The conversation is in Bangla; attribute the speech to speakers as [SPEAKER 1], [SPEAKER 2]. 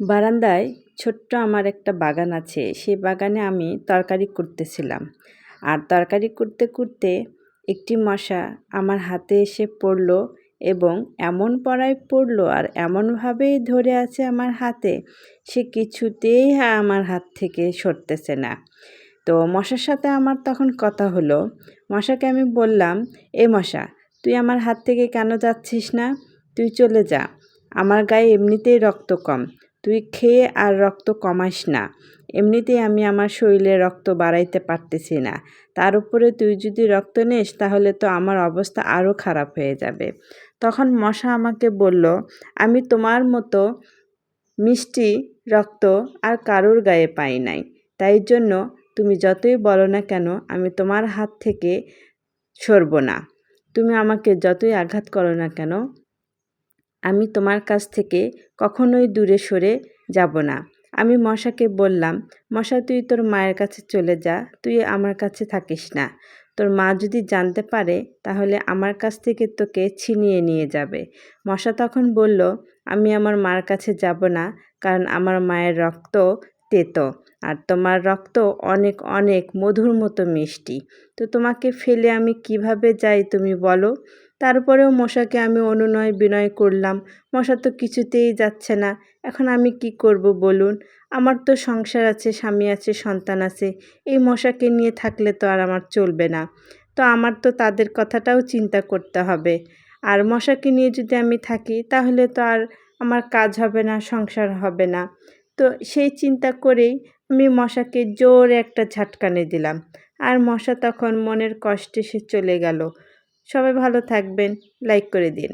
[SPEAKER 1] বারান্দায় ছোট্ট আমার একটা বাগান আছে। সেই বাগানে আমি তরকারি করতেছিলাম। আর তরকারি করতে করতে একটি মশা আমার হাতে এসে পড়ল এবং এমন পড়ায় পড়ল আর এমনভাবেই ধরে আছে আমার হাতে, সে কিছুতেই আমার হাত থেকে সরতেছে না। তো মশার সাথে আমার তখন কথা হলো। মশাকে আমি বললাম, এ মশা, তুই আমার হাত থেকে কেন যাচ্ছিস না? তুই চলে যা। আমার গায়ে এমনিতেই রক্ত কম। তুই খেয়ে আর রক্ত কমাস না। এমনিতেই আমি আমার শরীরে রক্ত বাড়াইতে পারতেছি না। তার উপরে তুই যদি রক্ত নিস, তাহলে তো আমার অবস্থা আরও খারাপ হয়ে যাবে। তখন মশা আমাকে বলল, আমি তোমার মতো মিষ্টি রক্ত আর কারোর গায়ে পাই নাই। তাই জন্য তুমি যতই বলো না কেন, আমি তোমার হাত থেকে সরব না। তুমি আমাকে যতই আঘাত করো না কেন আমি তোমার কাছ থেকে কখনোই দূরে সরে যাব না। আমি মশাকে বললাম, মশা, তুই তোর মায়ের কাছে চলে যা, তুই আমার কাছে থাকিস না। তোর মা যদি জানতে পারে, তাহলে আমার কাছ থেকে তোকে ছিনিয়ে নিয়ে যাবে। মশা তখন বলল, আমি আমার মার কাছে যাব না, কারণ আমার মায়ের রক্ত তেতো। আর তোমার রক্ত অনেক অনেক মধুর মতো মিষ্টি। তো তোমাকে ফেলে আমি কীভাবে যাই তুমি বলো? তারপরেও মশাকে আমি অনুনয় বিনয় করলাম। মশা তো কিছুতেই যাচ্ছে না। এখন আমি কি করব বলুন? আমার তো সংসার আছে, স্বামী আছে, সন্তান আছে। এই মশাকে নিয়ে থাকলে তো আর আমার চলবে না। তো আমার তো তাদের কথাটাও চিন্তা করতে হবে। আর মশাকে নিয়ে যদি আমি থাকি তাহলে তো আর আমার কাজ হবে না, সংসার হবে না। তো সেই চিন্তা করেই আমি মশাকে জোর একটা ঝাটকানে দিলাম। আর মশা তখন মনের কষ্টে সে চলে গেল। সবাই ভালো থাকবেন, লাইক করে দিন।